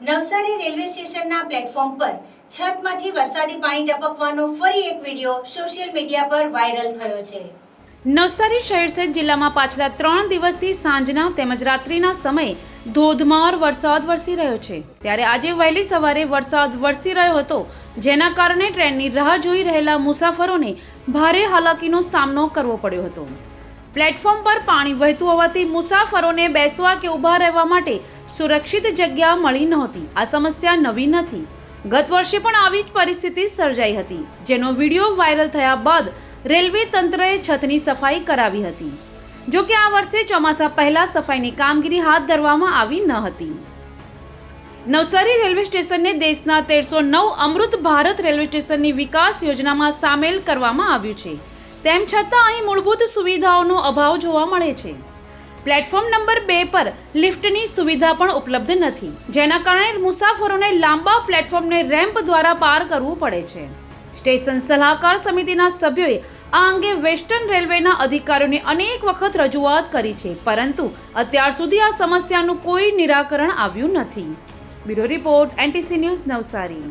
Navsari railway સ્ટેશનના platform પર છતમાંથી વરસાદી પાણી ટપકવાનો ફરી એક વીડિયો સોશિયલ મીડિયા પર વાયરલ થયો છે. નવસારી શહેર સહિત જિલ્લામાં પાછલા ત્રણ દિવસથી સાંજના તેમજ રાત્રિના સમયે ધોધમાર વરસાદ વરસી રહ્યો છે. ત્યારે આજે વહેલી સવારે વરસાદ વરસી રહ્યો હતો, જેના કારણે ટ્રેનની રાહ જોઈ રહેલા મુસાફરોને ભારે હાલાકીનો સામનો કરવો પડ્યો હતો. પ્લેટફોર્મ પર પાણી વહેતું હોવાથી મુસાફરોને બેસવા કે ઊભા રહેવા માટે સુરક્ષિત જગ્યા મળી નહોતી. આ સમસ્યા નવી નથી. ગત વર્ષે પણ આવી જ પરિસ્થિતિ સર્જાઈ હતી, જેનો વીડિયો વાયરલ થયા બાદ રેલવે તંત્રએ છતની સફાઈ કરાવી હતી. જો કે આ વર્ષે ચોમાસા પહેલા સફાઈની કામગીરી હાથ ધરવામાં આવી ન હતી. નવસારી રેલવે સ્ટેશનને દેશના તેરસો નવ અમૃત ભારત રેલવે સ્ટેશનની વિકાસ યોજનામાં સામેલ કરવામાં આવ્યું છે. તેમ છતાં અહીં મૂળભૂત સુવિધાઓનો અભાવ જોવા મળે છે. પ્લેટફોર્મ નંબર બે પર લિફ્ટની સુવિધા પણ ઉપલબ્ધ નથી, જેના કારણે મુસાફરોને લાંબા પ્લેટફોર્મને રેમ્પ દ્વારા પાર કરવું પડે છે. સ્ટેશન સલાહકાર સમિતિના સભ્યોએ આ અંગે વેસ્ટર્ન રેલવેના અધિકારીઓને અનેક વખત રજૂઆત કરી છે, પરંતુ અત્યાર સુધી આ સમસ્યાનું કોઈ નિરાકરણ આવ્યું નથી. Bureau report, NTC news Navsari.